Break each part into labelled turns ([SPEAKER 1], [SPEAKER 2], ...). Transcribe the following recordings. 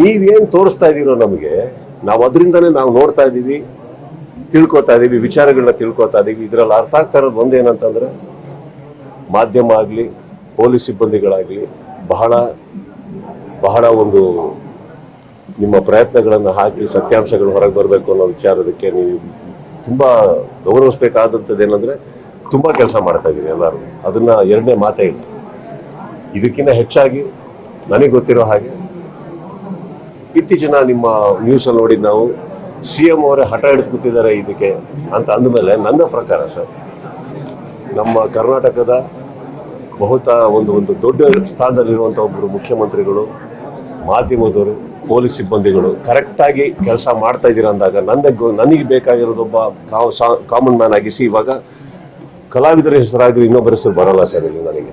[SPEAKER 1] ನೀವೇನ್ ತೋರಿಸ್ತಾ ಇದ್ದೀರೋ ನಮಗೆ, ನಾವು ಅದರಿಂದನೇ ನಾವು ನೋಡ್ತಾ ಇದ್ದೀವಿ ತಿಳ್ಕೊತಾ ಇದ್ದೀವಿ ವಿಚಾರಗಳನ್ನ ತಿಳ್ಕೊತಾ ಇದ್ದೀವಿ ಇದರಲ್ಲಿ ಅರ್ಥ ಆಗ್ತಾ ಇರೋದು ಒಂದೇನಂತಂದ್ರೆ, ಮಾಧ್ಯಮ ಆಗಲಿ, ಪೊಲೀಸ್ ಸಿಬ್ಬಂದಿಗಳಾಗಲಿ, ಬಹಳ ಬಹಳ ಒಂದು ನಿಮ್ಮ ಪ್ರಯತ್ನಗಳನ್ನು ಹಾಕಿ ಸತ್ಯಾಂಶಗಳು ಹೊರಗೆ ಬರಬೇಕು ಅನ್ನೋ ವಿಚಾರದಕ್ಕೆ ನೀವು ತುಂಬ ಗೌರವಿಸ್ಬೇಕಾದಂಥದ್ದು ಏನಂದರೆ ತುಂಬ ಕೆಲಸ ಮಾಡ್ತಾ ಇದ್ದೀವಿ ಎಲ್ಲರೂ. ಅದನ್ನ ಎರಡನೇ ಮಾತೇ ಇಲ್ಲ. ಇದಕ್ಕಿಂತ ಹೆಚ್ಚಾಗಿ ನನಗೆ ಗೊತ್ತಿರೋ ಹಾಗೆ ಇತ್ತೀಚಿನ ನಿಮ್ಮ ನ್ಯೂಸ್ ಅಲ್ಲಿ ನೋಡಿದ್ ನಾವು ಸಿ ಎಂ ಅವರೇ ಹಠ ಹಿಡಿದು ಕೂತಿದ್ದಾರೆ ಇದಕ್ಕೆ ಅಂತ ಅಂದಮೇಲೆ ನನ್ನ ಪ್ರಕಾರ ಸರ್, ನಮ್ಮ ಕರ್ನಾಟಕದ ಬಹುತ ಒಂದು ಒಂದು ದೊಡ್ಡ ಸ್ಥಾನದಲ್ಲಿರುವಂಥ ಒಬ್ಬರು ಮುಖ್ಯಮಂತ್ರಿಗಳು, ಮಾಧ್ಯಮದವರು, ಪೊಲೀಸ್ ಸಿಬ್ಬಂದಿಗಳು ಕರೆಕ್ಟಾಗಿ ಕೆಲಸ ಮಾಡ್ತಾ ಇದ್ದೀರಾ ಅಂದಾಗ ನನ್ನ ನನಗೆ ಬೇಕಾಗಿರೋದೊಬ್ಬ ಕಾಮನ್ ಮ್ಯಾನ್ ಆಗಿಸಿ ಇವಾಗ ಕಲಾವಿದರ ಹೆಸರಾಗಿರೋ ಇನ್ನೊಬ್ಬರ ಹೆಸರು ಬರಲ್ಲ ಸರ್ ಇಲ್ಲಿ ನನಗೆ.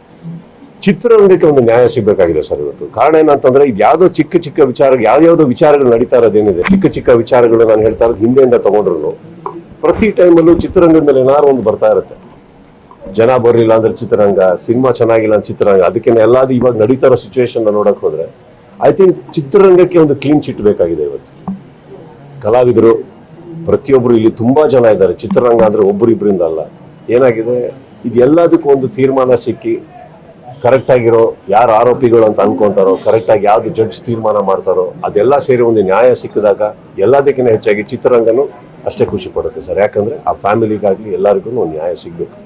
[SPEAKER 1] ಚಿತ್ರರಂಗಕ್ಕೆ ಒಂದು ನ್ಯಾಯ ಸಿಗಬೇಕಾಗಿದೆ ಸರ್ ಇವತ್ತು. ಕಾರಣ ಏನಂತಂದ್ರೆ ಇದು ಯಾವುದೋ ಚಿಕ್ಕ ಚಿಕ್ಕ ವಿಚಾರ ಯಾವ್ದಾವುದೋ ವಿಚಾರಗಳು ನಡೀತಾ ಇರೋದೇನಿದೆ ಚಿಕ್ಕ ಚಿಕ್ಕ ವಿಚಾರಗಳು ನಾನು ಹೇಳ್ತಾ ಇರೋದು ಹಿಂದೆಯಿಂದ ತಗೊಂಡ್ರು ಪ್ರತಿ ಟೈಮಲ್ಲೂ ಚಿತ್ರರಂಗದ ಮೇಲೆ ಏನಾದ್ರು ಒಂದು ಬರ್ತಾ ಇರುತ್ತೆ. ಜನ ಬರಲಿಲ್ಲ ಅಂದ್ರೆ ಚಿತ್ರರಂಗ, ಸಿನಿಮಾ ಚೆನ್ನಾಗಿಲ್ಲ ಅಂದ್ರೆ ಚಿತ್ರರಂಗ ಅದಕ್ಕೆ ಎಲ್ಲಾದ್ರೂ ಇವಾಗ ನಡೀತಾ ಇರೋ ಸಿಚುವೇಶನ್ ನೋಡಕ್ ಹೋದ್ರೆ ಐ ಥಿಂಕ್ ಚಿತ್ರರಂಗಕ್ಕೆ ಒಂದು ಕ್ಲೀನ್ ಚಿಟ್ ಬೇಕಾಗಿದೆ ಇವತ್ತು. ಕಲಾವಿದರು ಪ್ರತಿಯೊಬ್ಬರು ಇಲ್ಲಿ ತುಂಬಾ ಜನ ಇದ್ದಾರೆ. ಚಿತ್ರರಂಗ ಅಂದ್ರೆ ಒಬ್ಬರಿಬ್ಬರಿಂದ ಅಲ್ಲ. ಏನಾಗಿದೆ? ಇದು ಎಲ್ಲದಕ್ಕೂ ಒಂದು ತೀರ್ಮಾನ ಸಿಕ್ಕಿ ಕರೆಕ್ಟ್ ಆಗಿರೋ ಯಾರು ಆರೋಪಿಗಳು ಅಂತ ಅನ್ಕೊಂತಾರೋ ಕರೆಕ್ಟ್ ಆಗಿ ಯಾವ್ದು ಜಡ್ಜ್ ತೀರ್ಮಾನ ಮಾಡ್ತಾರೋ, ಅದೆಲ್ಲ ಸೇರಿ ಒಂದು ನ್ಯಾಯ ಸಿಕ್ಕಿದಾಗ ಎಲ್ಲದಕ್ಕಿಂತ ಹೆಚ್ಚಾಗಿ ಚಿತ್ರರಂಗನು ಅಷ್ಟೇ ಖುಷಿ ಪಡುತ್ತೆ ಸರ್. ಯಾಕಂದ್ರೆ ಆ ಫ್ಯಾಮಿಲಿಗಾಗಲಿ ಎಲ್ಲರಿಗೂ ಒಂದು ನ್ಯಾಯ ಸಿಗ್ಬೇಕು.